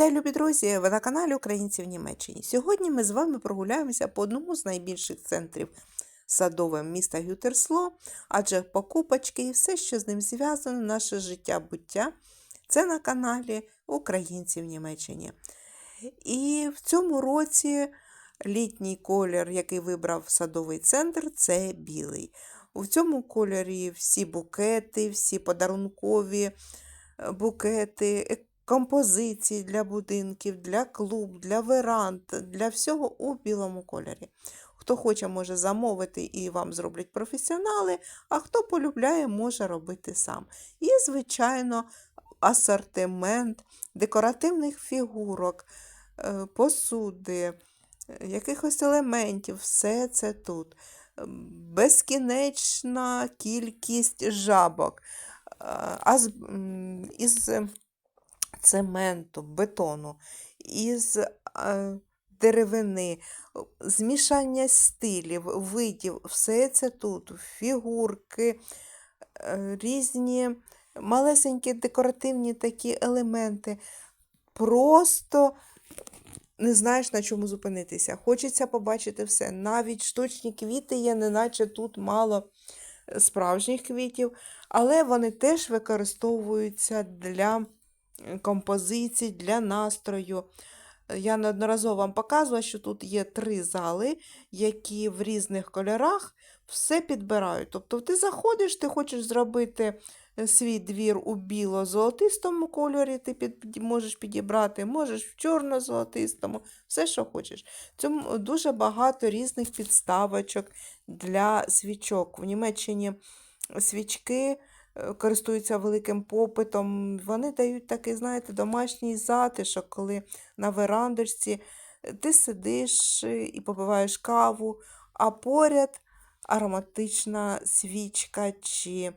Вітаю, любі друзі! Ви на каналі Українці в Німеччині. Сьогодні ми з вами прогуляємося по одному з найбільших центрів садовим міста Гютерсло, адже покупочки і все, що з ним зв'язано, наше життя буття, це на каналі Українці в Німеччині. І в цьому році літній колір, який вибрав садовий центр, це білий. У цьому кольорі всі букети, всі подарункові е, букети, композиції для будинків, для клуб, для веранд, для всього у білому кольорі. Хто хоче, може замовити і вам зроблять професіонали, а хто полюбляє, може робити сам. І, звичайно, асортимент декоративних фігурок, е, посуди, е, якихось елементів, все це тут. Ем, Безкінечна кількість жабок. Е, А з, із е, цементу, бетону, із е, деревини, змішання стилів, видів, все це тут, фігурки, е, різні малесенькі декоративні такі елементи. Просто не знаєш, на чому зупинитися. Хочеться побачити все. Навіть штучні квіти є, неначе тут мало е, справжніх квітів, але вони теж використовуються для композицій, для настрою. Я неодноразово вам показувала, що тут є три зали, які в різних кольорах все підбирають. Тобто ти заходиш, ти хочеш зробити е, свій двір у біло-золотистому кольорі, ти під, можеш підібрати, можеш в чорно-золотистому, все, що хочеш. Цьому дуже багато різних підставочок для свічок. В Німеччині свічки користуються великим попитом. Вони дають такий, знаєте, домашній затишок, коли на верандочці е, ти сидиш е, і попиваєш каву, а поряд ароматична свічка чи е,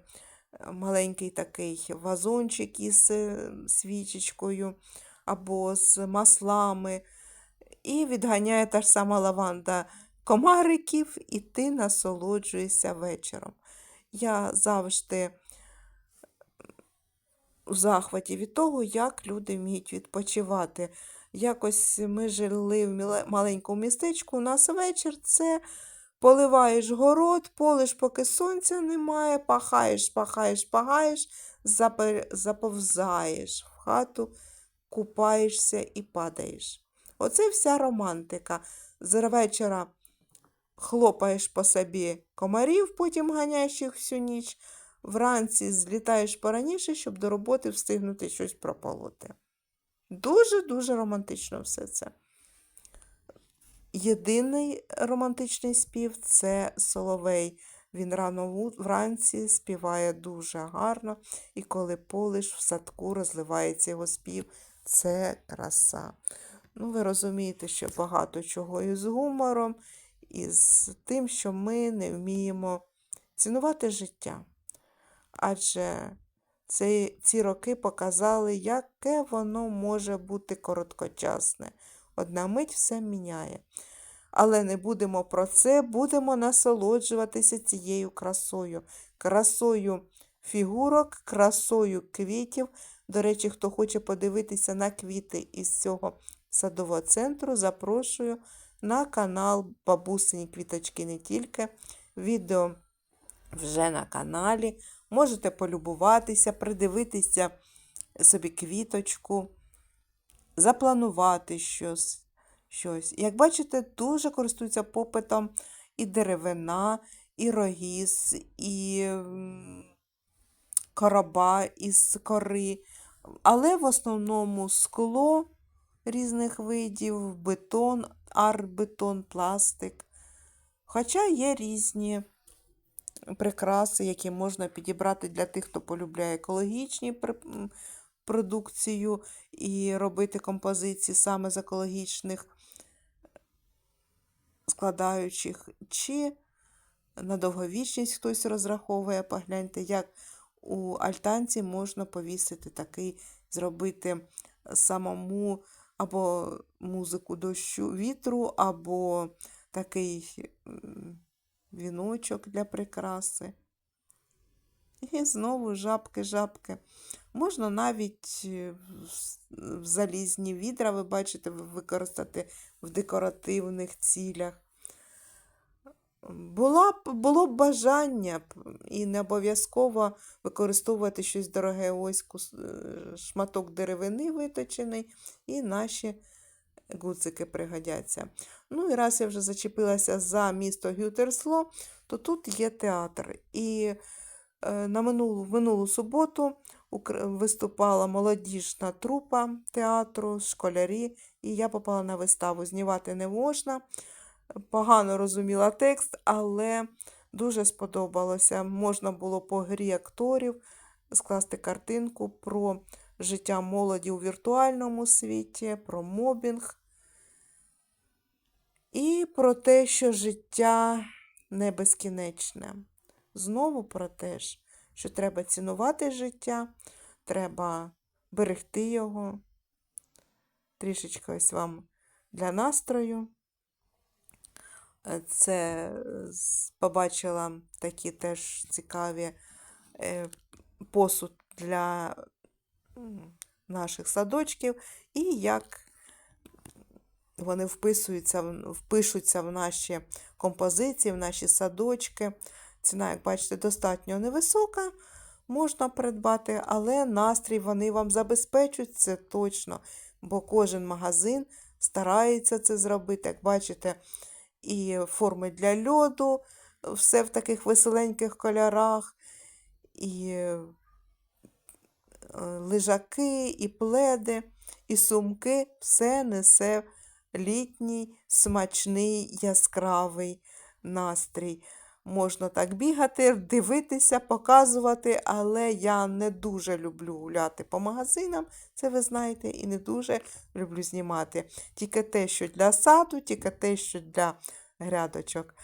маленький такий вазончик із е, свічечкою або з маслами. І відганяє та ж сама лаванда комариків, і ти насолоджуєшся вечором. Я завжди у захваті від того, як люди вміють відпочивати. Якось ми жили в маленькому містечку, у нас вечір це поливаєш город, полиш, поки сонця немає, пахаєш, пахаєш, пахаєш, заповзаєш в хату, купаєшся і падаєш. Оце вся романтика. З вечора хлопаєш по собі комарів, потім ганяєш їх всю ніч. Вранці злітаєш пораніше, щоб до роботи встигнути щось прополоти. Дуже-дуже романтично все це. Єдиний романтичний спів це соловей. Він рано вранці співає дуже гарно, і коли полиш в садку розливається його спів, це краса. Ну, ви розумієте, що багато чого із гумором, і з тим, що ми не вміємо цінувати життя. Адже ці, ці роки показали, яке воно може бути короткочасне. Одна мить все міняє. Але не будемо про це, будемо насолоджуватися цією красою. Красою фігурок, красою квітів. До речі, хто хоче подивитися на квіти із цього садового центру, запрошую на канал Бабусині квіточки не тільки. Відео вже на каналі. Можете полюбуватися, придивитися собі квіточку, запланувати щось. щось. Як бачите, дуже користуються попитом і деревина, і рогіз, і короба із кори, але в основному скло різних видів, бетон, арбетон, пластик. Хоча є різні прикраси, які можна підібрати для тих, хто полюбляє екологічні продукцію і робити композиції саме з екологічних складаючих, чи на довговічність хтось розраховує. Погляньте, як у альтанці можна повісити такий, зробити самому або музику дощу вітру, або такий віночок для прикраси. І знову жабки, жабки. Можна навіть е, в залізні відра, ви бачите, використати в декоративних цілях. Була б, було б бажання і не обов'язково використовувати щось дороге, ось е, шматок деревини виточений, і наші гудзики пригодяться. Ну і раз я вже зачепилася за місто Гютерсло, то тут є театр. І е, на минулу, минулу суботу виступала молодіжна трупа театру, школярі, і я попала на виставу. Знімати не можна. Погано розуміла текст, але дуже сподобалося. Можна було по грі акторів скласти картинку про життя молоді у віртуальному світі, про мобінг і про те, що життя не безкінечне. Знову про те ж, що треба цінувати життя, треба берегти його. Трішечки ось вам для настрою. Це побачила такі теж цікаві е, посуд для наших садочків, і як вони вписуються, впишуться в наші композиції, в наші садочки. Ціна, як бачите, достатньо невисока, можна придбати, але настрій вони вам забезпечують, це точно, бо кожен магазин старається це зробити. Як бачите, і форми для льоду, все в таких веселеньких кольорах, і е, лежаки, і пледи, і сумки, все несе літній, смачний, яскравий настрій. Можна так бігати, дивитися, показувати, але я не дуже люблю гуляти по магазинам, це ви знаєте, і не дуже люблю знімати. Тільки те, що для саду, тільки те, що для грядочок.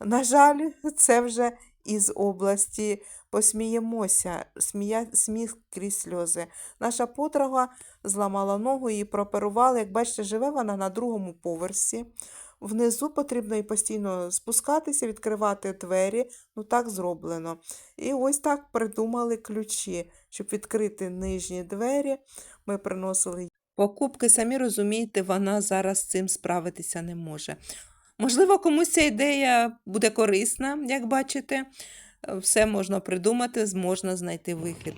На жаль, це вже із області посміємося, смія... сміх крізь сльози. Наша подруга зламала ногу, її прооперували. Як бачите, живе вона на другому поверсі. Внизу потрібно і постійно спускатися, відкривати двері. Ну так зроблено. І ось так придумали ключі, щоб відкрити нижні двері. Ми приносили покупки, самі розумієте, вона зараз цим справитися не може. Можливо, комусь ця ідея буде корисна, як бачите. Все можна придумати, можна знайти вихід.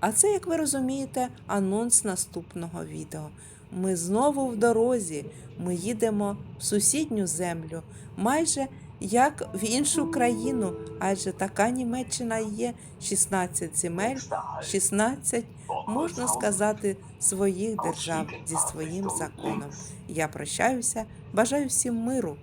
А це, як ви розумієте, анонс наступного відео. Ми знову в дорозі. Ми їдемо в сусідню землю, майже як в іншу країну, адже така Німеччина є 16 земель, 16, можна сказати, своїх держав зі своїм законом. Я прощаюся, бажаю всім миру.